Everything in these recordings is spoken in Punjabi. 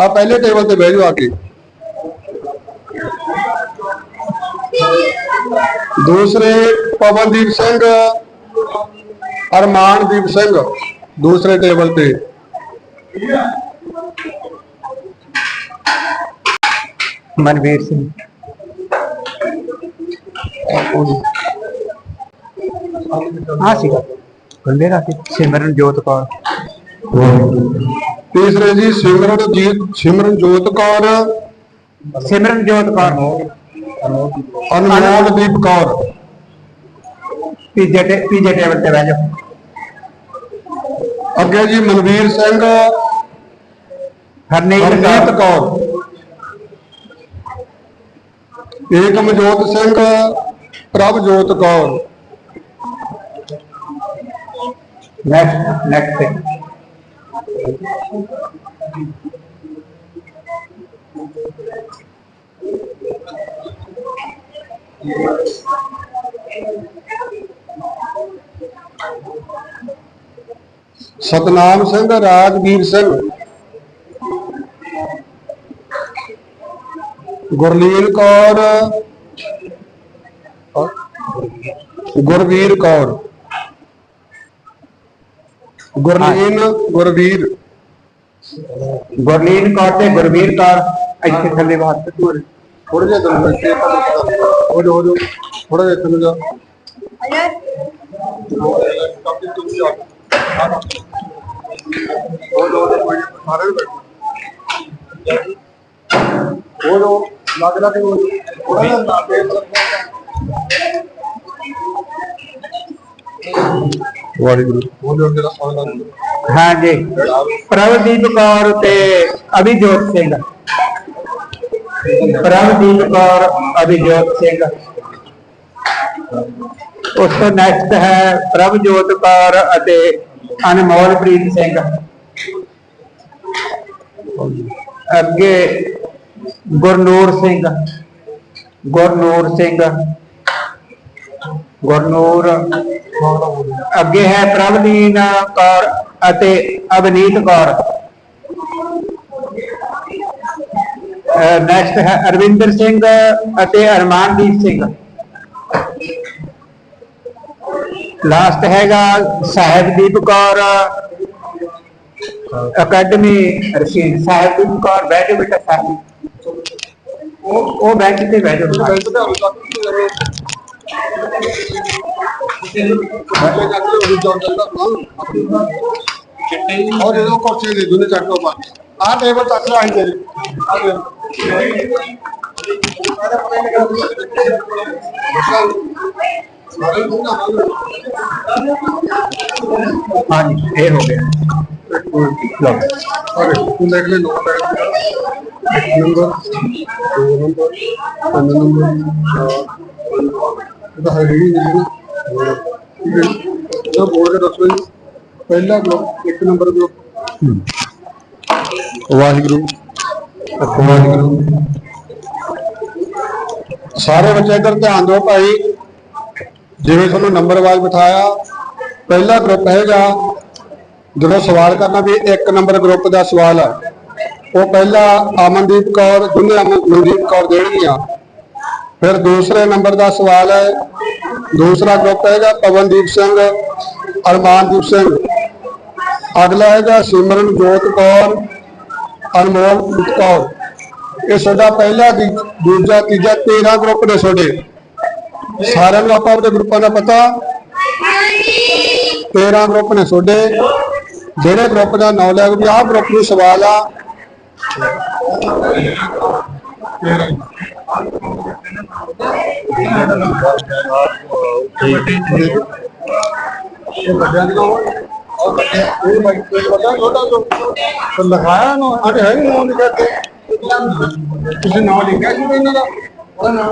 ਆ ਪਹਿਲੇ ਟੇਬਲ ਤੇ ਬਹਿ ਜਾਓ ਆ ਕੇ। ਦੂਸਰੇ ਪਵਨਦੀਪ ਸਿੰਘ ਅਰਮਾਨਦੀਪ ਸਿੰਘ, ਦੂਸਰੇ ਟੇਬਲ ਤੇ। ਮਨਵੀਰ ਸਿੰਘ। ਹਾਂ ਸੀਗਾ। ਬੰਦੇ ਦਾ ਸਿਮਰਨ ਜੋਤ ਕੌਰ। ਤੀਸਰੇ ਜੀ ਸਿਮਰਨਜੀਤ ਸਿਮਰਨਜੋਤ ਕੌਰ ਸਿਮਰਨ ਜੋਤ ਕੌਰ ਅਨਮੋਲਦੀਪ ਕੌਰ ਪੀਜੇ ਟੇ ਪੀਜੇ ਟੇਬਲ ਤੇ ਬਹਿ ਜਾਓ ਅੱਗੇ ਜੀ ਮਨਵੀਰ ਸਿੰਘ ਹਰਨੀਤ ਹਰਜੀਤ ਕੌਰ ਕੌਰ ਏਕਮਜੋਤ ਸਿੰਘ ਪ੍ਰਭਜੋਤ ਕੌਰ ਨੈਕਸਟ ਨੈਕਸਟ ਸਤਨਾਮ ਸਿੰਘ ਰਾਜਵੀਰ ਸਿੰਘ। ਗੁਰਲੀਨ ਕੌਰ। ਗੁਰਵੀਰ ਕੌਰ। ਗੁਰਲੀਨ, ਗੁਰਵੀਰ। ਗੁਰਲੀਨ ਕੌਰ ਤੇ ਗੁਰਵੀਰ ਕੌਰ, ਇੱਥੇ ਥੱਲੇ ਬਾਤ ਥੋੜੇ ਜਿਹਾ ਦਿਨ ਬੈਠੇ ਹੋ ਜੋ ਹੋ ਜੋ ਥੋੜਾ ਜਿਹਾ ਇੱਥੇ ਜਾ ਹੋ ਜੋ ਸਾਰੇ ਬੈਠੇ। ਹੋ ਹੋ ਜੋ ਥੋੜਾ ਜਿਹਾ ਨਾ ਪੇਟ ਵਾਹਿਗੁਰੂ ਹੋ ਜੋ ਜਿਹੜਾ ਸਾਡਾ ਹਾਂ ਜੀ ਪ੍ਰਭਦੀਪ ਕੌਰ ਤੇ ਅਭਿਜੋਤ ਸਿੰਘ। ਪ੍ਰਭਦੀਪ ਕੌਰ ਅਭਿਜੋਤ ਸਿੰਘ। ਉਸ ਤੋਂ ਨੈਕਸਟ ਹੈ ਪ੍ਰਭਜੋਤ ਕੌਰ ਅਤੇ ਅਨਮੋਲਪ੍ਰੀਤ ਸਿੰਘ। ਅੱਗੇ ਗੁਰਨੂਰ ਸਿੰਘ। ਗੁਰਨੂਰ ਸਿੰਘ। ਗੁਰਨੂਰ। ਅੱਗੇ ਹੈ ਪ੍ਰਭਲੀਨ ਕੌਰ ਅਤੇ ਅਵਨੀਤ ਕੌਰ। ਨੈਕਸਟ ਹੈ ਅਰਵਿੰਦਰ ਸਿੰਘ ਅਤੇ ਅਰਮਾਨਦੀਪ ਸਿੰਘ। ਲਾਸਟ ਹੈਗਾ ਸਾਹਿਬਦੀਪ ਕੌਰ। ਅਕੈਡਮੀ ਰਸ਼ੀਦ ਸਾਹਿਬਦੀਪ ਕੌਰ ਬੈਠੇ ਬੇਟਾ ਸਾਹਿਬ। ਉਹ ਉਹ ਬੈਂਚ ਤੇ ਬੈਠ ਪਹਿਲੇ ਚੱਕ ਲਓ horizontal ਦਾ plan ਚਿੱਟੇ ਔਰ ਇਹਨੂੰ ਕੋਚੇ ਦੇ ਦੋਨੇ ਚੱਕ ਲਓ ਬਾਕੀ ਆਹ ਟੇਬਲ ਚੱਕ ਲਓ ਆਹੀ ਦੇ ਆਹ ਹਾਂਜੀ ਇਹ ਹੋ ਗਿਆ ਲਓ ਔਰ ਤੂੰ ਦੇਖ ਲੈ ਨੋ ਬੈਠ ਨੰਬਰ 2 ਨੰਬਰ 3 ਨੰਬਰ 4 ਨੰਬਰ ਇਹਦਾ ਹੈ ਹੀ ਨਹੀਂ ਇਹ ਬੋਲ ਕੇ ਦੱਸੋ ਜੀ। ਪਹਿਲਾ ਗਰੁੱਪ ਇੱਕ ਨੰਬਰ ਗਰੁੱਪ ਵਾਹਿਗੁਰੂ। ਵਾਹਿਗੁਰੂ। ਸਾਰੇ ਬੱਚੇ ਇੱਧਰ ਧਿਆਨ ਦਿਓ ਭਾਈ। ਜਿਵੇਂ ਤੁਹਾਨੂੰ ਨੰਬਰ ਵਾਈਜ਼ ਬਿਠਾਇਆ, ਪਹਿਲਾ ਗਰੁੱਪ ਹੈਗਾ ਜਦੋਂ ਸਵਾਲ ਕਰਨਾ ਵੀ ਇੱਕ ਨੰਬਰ ਗਰੁੱਪ ਦਾ ਸਵਾਲ ਹੈ ਉਹ ਪਹਿਲਾ ਅਮਨਦੀਪ ਕੌਰ ਦੁਨੀਆ ਮਨਦੀਪ ਕੌਰ ਦੇਣਗੀਆਂ। ਫਿਰ ਦੂਸਰੇ ਨੰਬਰ ਦਾ ਸਵਾਲ ਹੈ दूसरा ग्रुप रहेगा पवनदीप सिंह अरमानदीप सिंह अगला ਹੈਗਾ ਸਿਮਰਨਜੋਤ ਕੌਰ, ਅਨਮੋਲ ਕੌਰ। ਇਹ ਸਾਡਾ ਪਹਿਲਾ ਦੂਜਾ, ਤੀਜਾ 13 ਗਰੁੱਪ ਨੇ ਸਾਡੇ। ਸਾਰਿਆਂ ਨੂੰ ਆਪਾਂ ਆਪਣੇ ਗਰੁੱਪਾਂ ਦਾ ਪਤਾ। 13 ਗਰੁੱਪ ਨੇ ਸਾਡੇ। ਜਿਹੜੇ ਗਰੁੱਪ ਦਾ ਨਾਮ ਲਿਆ ਵੀ ਆਹ ਗਰੁੱਪ ਨੂੰ ਸਵਾਲ ਆ। ਲਿਖਾਇਆ ਨਾ ਅਰੇ ਹੈ ਨਹੀਂ ਨਾਮ ਲਿਖਿਆ ਤੁਸੀਂ ਨਾਮ ਲਿਖਿਆ ਸੀ ਇਹਨਾਂ ਦਾ ਉਹਦਾ ਨਾਮ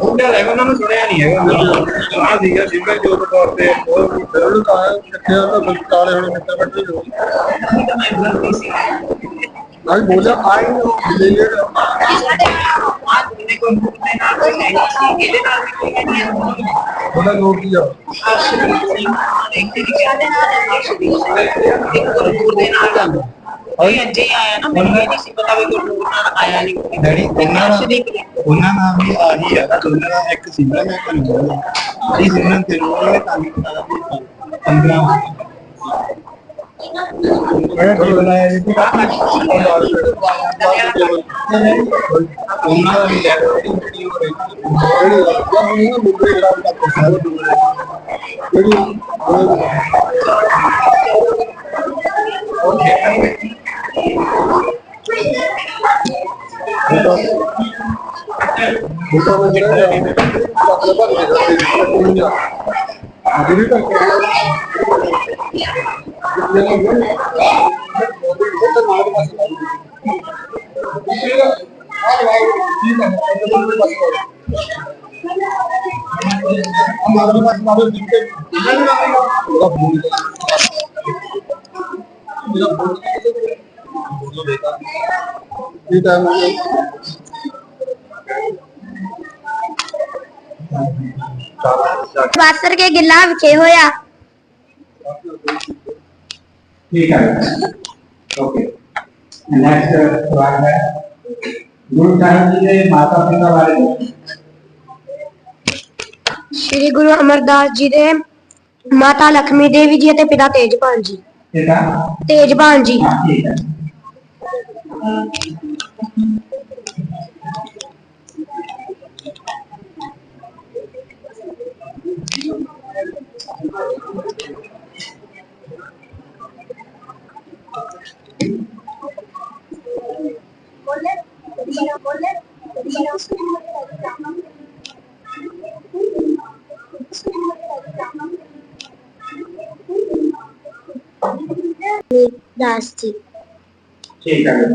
ਉਹਨਾਂ ਦਾ ਉਹਨਾਂ ਨੂੰ ਸੁਣਿਆ ਨਹੀਂ ਹੈਗਾ ਆ ਸੀਗਾ ਜਿਵੇਂ ਜੋਤ ਤੌਰ ਤੇ ਉਹ ਜ਼ਰੂਰ ਤਾਂ ਹੈ ਕਿੱਥੇ ਤਾਂ ਬਲਕਾਲੇ ਹੋਣੇ ਮਿੱਟੇ ਬੱਟੇ ਹੋ ਆਈ ਬੋਲਿਆ ਆਈ ਲੈ ਲੈ ਗੁਰੂ ਦੇ ਨਾਲ ਨਾਲ ਵੀ ਆਹੀ ਹੈ ਉਹਨਾਂ ਦਾ ਇੱਕ ਸਿਮਰਨ ਹੈ ਕਨੂਰ ਜੀ ਸਿਮਰਨ ਤੇ ਰੋਲ ਹੈ 15 ਮੈਂ ਵੀ हमारे के गिलाफ के होया। ठीक है ओके नेक्स्ट सवाल है गुरु साहब जी के माता पिता बारे में ਸ੍ਰੀ ਗੁਰੂ ਅਮਰਦਾਸ ਜੀ ਦੇ ਮਾਤਾ ਲਖਮੀ ਦੇਵੀ ਜੀ ਅਤੇ ਪਿਤਾ ਤੇਜਪਾਲ ਜੀ। बेटा ਤੇਜਪਾਲ ਜੀ। हाँ, ठीक है দাসজি ঠিক আছে